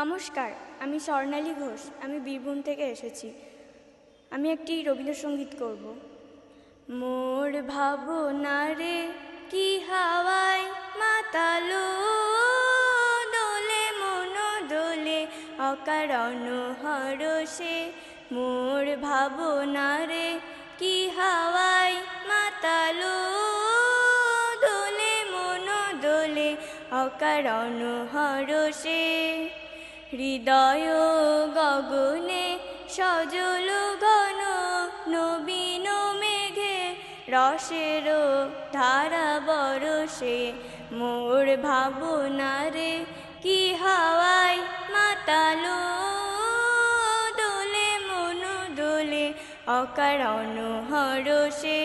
নমস্কার, আমি স্বর্ণালী ঘোষ, আমি বীরভূম থেকে এসেছি। আমি একটি রবীন্দ্রসঙ্গীত করব। মোর ভাবনারে কি হাওয়ায় মাতালো দোলে মন দোলে অকারণ হরষে মোর ভাবনারে কি হাওয়ায় মাতালো দোলে মন দোলে অকারণ হরষে হৃদয় গগনে সজল ঘন নবীন মেঘে রসের ধারা বরসে। মোর ভাবনারে কি হাওয়ায় মাতালো? দোলে মন দোলে অকারণ হরষে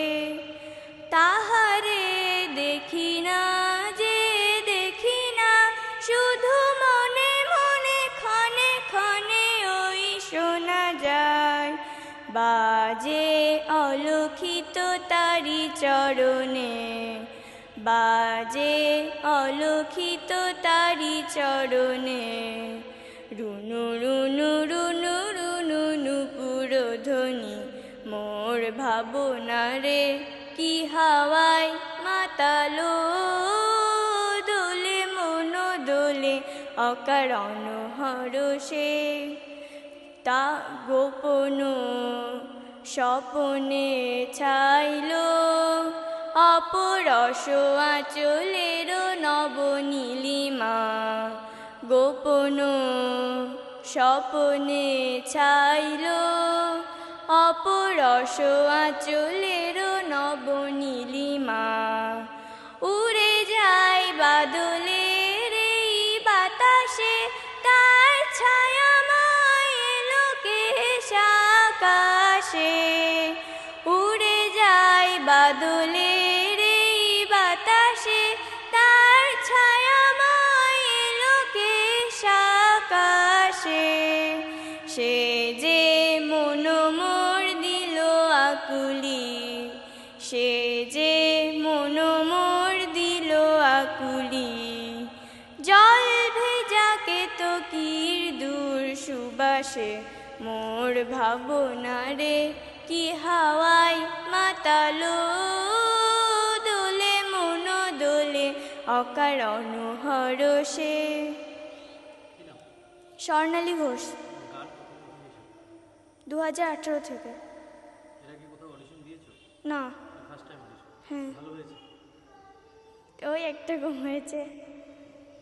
তাহারে দেখি না বাজে অলক্ষিত তারি চরণে, বাজে অলক্ষিত তারি চরণে, রুনু রুনু রুনু রুনু নুপুর ধ্বনি মোর ভাবনারে কি হাওয়ায় মাতালো, দোলে মন দোলে অকারণ হরষে। তা গোপন স্বপনে ছাইল। অপরস আচলের নবনীলিমা গোপন স্বপনে ছাইল। অপরস আচলের নবনীলিমা আকাশে উড়ে যায় বাদলের এই বাতাসে। তার লোকে সে যে মন মোর দিল আকুলি, সে যে মন মোর দিল আকুলি। জল দূর সুবাসে মোর ভাবনারে কি হাওয়ায় মাতালো দোলে মন দোলে অকারণ হরষে স্বর্ণালী ঘোষ দু হাজার আঠেরো থেকে। না। হ্যাঁ। ওই একটা কম হয়েছে।